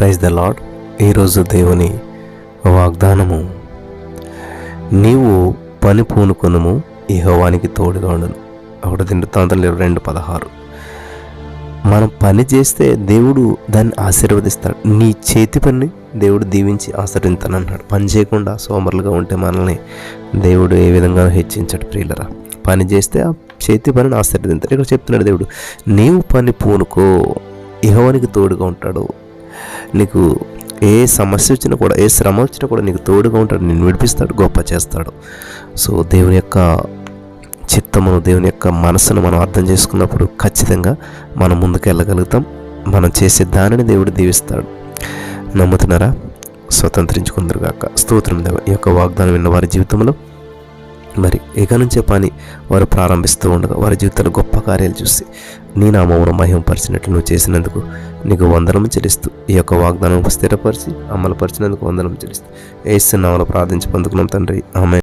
Praise the lord ఈరోజు దేవుని వాగ్దానము నీవు పని పూనుకొనుము యెహోవానికి తోడుగా ఉండను. ఒకటి ఇరవై రెండు పదహారు. మనం పని చేస్తే దేవుడు దాన్ని ఆశీర్వదిస్తాడు. నీ చేతి పని దేవుడు దీవించి ఆశీర్వదిస్తాను పని చేయకుండా సోమరులుగా ఉంటే మనల్ని దేవుడు ఏ విధంగా హెచ్చించాడు ప్రియులరా? పని చేస్తే ఆ చేతి పనిని ఆశీర్వదించాడు. ఇక్కడ చెప్తున్నాడు దేవుడు నీవు పని పూనుకో యెహోవానికి తోడుగా ఉంటాడు. నీకు ఏ సమస్య వచ్చినా కూడా ఏ శ్రమ వచ్చినా కూడా నీకు తోడుగా ఉంటాడు నేను విడిపిస్తాడు గొప్ప చేస్తాడు. సో దేవుని యొక్క చిత్తమును దేవుని యొక్క మనసును మనం అర్థం చేసుకున్నప్పుడు ఖచ్చితంగా మనం ముందుకు వెళ్ళగలుగుతాం. మనం చేసే దానిని దేవుడు దీవిస్తాడు. నమ్ముతున్నారా? స్వతంత్రించుకుందరుగాక స్తోత్రం దేవ. ఈ యొక్క వాగ్దానం విన్న వారి జీవితంలో మరి ఇక నుంచే పని వారు ప్రారంభిస్తూ ఉండగా వారి జీవితంలో గొప్ప కార్యాలు చూసి నీ నామమును మహిమపరిచినట్లు నువ్వు చేసినందుకు నీకు వందనం చెల్లిస్తూ ఈ యొక్క వాగ్దానం స్థిరపరిచి అమలుపరిచినందుకు వందనం చెల్లిస్తూ ఏస్తున్నామలో ప్రార్థించి పొందుకున్నాం తండ్రి. ఆమె